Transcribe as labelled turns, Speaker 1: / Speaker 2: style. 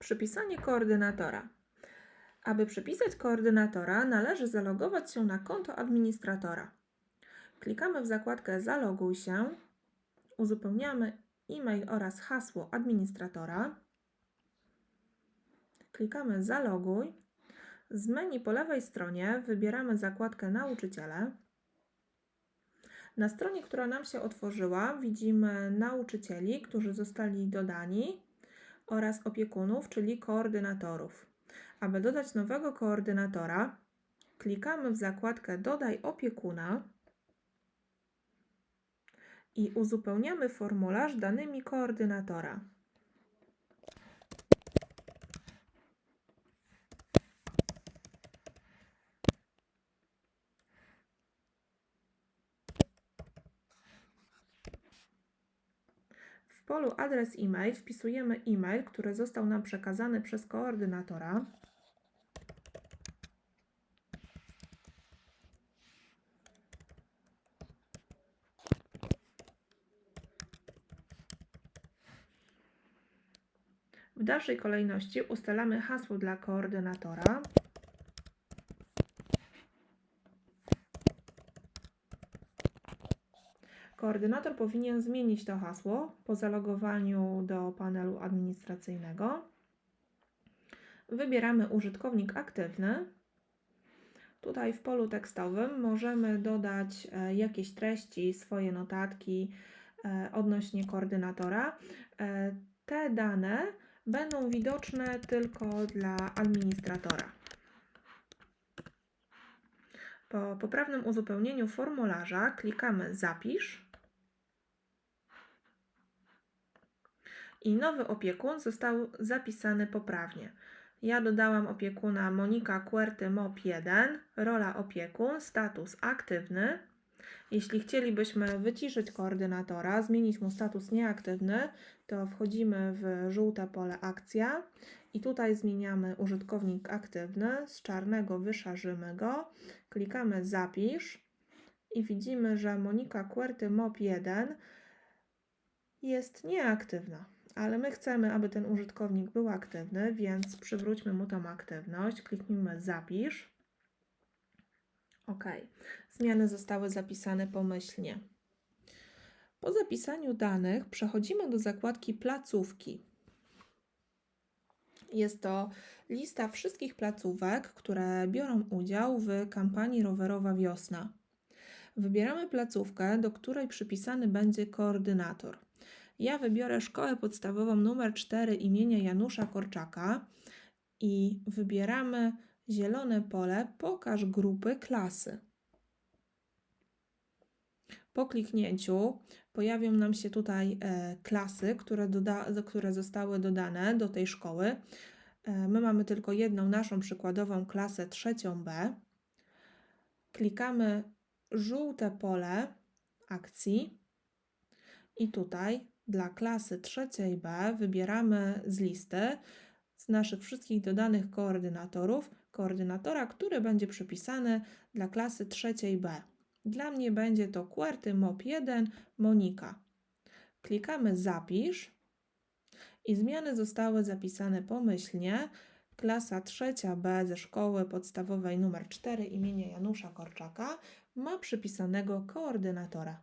Speaker 1: Przypisanie koordynatora. Aby przypisać koordynatora, należy zalogować się na konto administratora. Klikamy w zakładkę Zaloguj się, uzupełniamy e-mail oraz hasło administratora. Klikamy Zaloguj. Z menu po lewej stronie wybieramy zakładkę Nauczyciele. Na stronie, która nam się otworzyła, widzimy nauczycieli, którzy zostali dodani oraz opiekunów, czyli koordynatorów. Aby dodać nowego koordynatora, klikamy w zakładkę Dodaj opiekuna i uzupełniamy formularz danymi koordynatora. Polu adres e-mail wpisujemy e-mail, który został nam przekazany przez koordynatora. W dalszej kolejności ustalamy hasło dla koordynatora. Koordynator powinien zmienić to hasło po zalogowaniu do panelu administracyjnego. Wybieramy użytkownik aktywny. Tutaj w polu tekstowym możemy dodać e, jakieś treści, swoje notatki e, odnośnie koordynatora. E, Te dane będą widoczne tylko dla administratora. Po poprawnym uzupełnieniu formularza klikamy Zapisz. I nowy opiekun został zapisany poprawnie. Ja dodałam opiekuna Monika Querty MOP 1, rola opiekun, status aktywny. Jeśli chcielibyśmy wyciszyć koordynatora, zmienić mu status nieaktywny, to wchodzimy w żółte pole akcja i tutaj zmieniamy użytkownik aktywny, z czarnego wyszarzymy go, klikamy zapisz i widzimy, że Monika Querty MOP 1 jest nieaktywna, ale my chcemy, aby ten użytkownik był aktywny, więc przywróćmy mu tą aktywność, kliknijmy zapisz. OK. Zmiany zostały zapisane pomyślnie. Po zapisaniu danych przechodzimy do zakładki placówki. Jest to lista wszystkich placówek, które biorą udział w kampanii rowerowa Wiosna. Wybieramy placówkę, do której przypisany będzie koordynator. Ja wybiorę szkołę podstawową numer 4 imienia Janusza Korczaka i wybieramy zielone pole Pokaż grupy klasy. Po kliknięciu pojawią nam się tutaj e, klasy, które, doda, które zostały dodane do tej szkoły. E, my mamy tylko jedną naszą przykładową klasę trzecią B. Klikamy żółte pole akcji i tutaj dla klasy trzeciej B wybieramy z listy z naszych wszystkich dodanych koordynatorów koordynatora, który będzie przypisany dla klasy trzeciej B. Dla mnie będzie to QWERTY MOP 1 Monika. Klikamy Zapisz i zmiany zostały zapisane pomyślnie. Klasa trzecia B ze szkoły podstawowej nr 4 imienia Janusza Korczaka ma przypisanego koordynatora.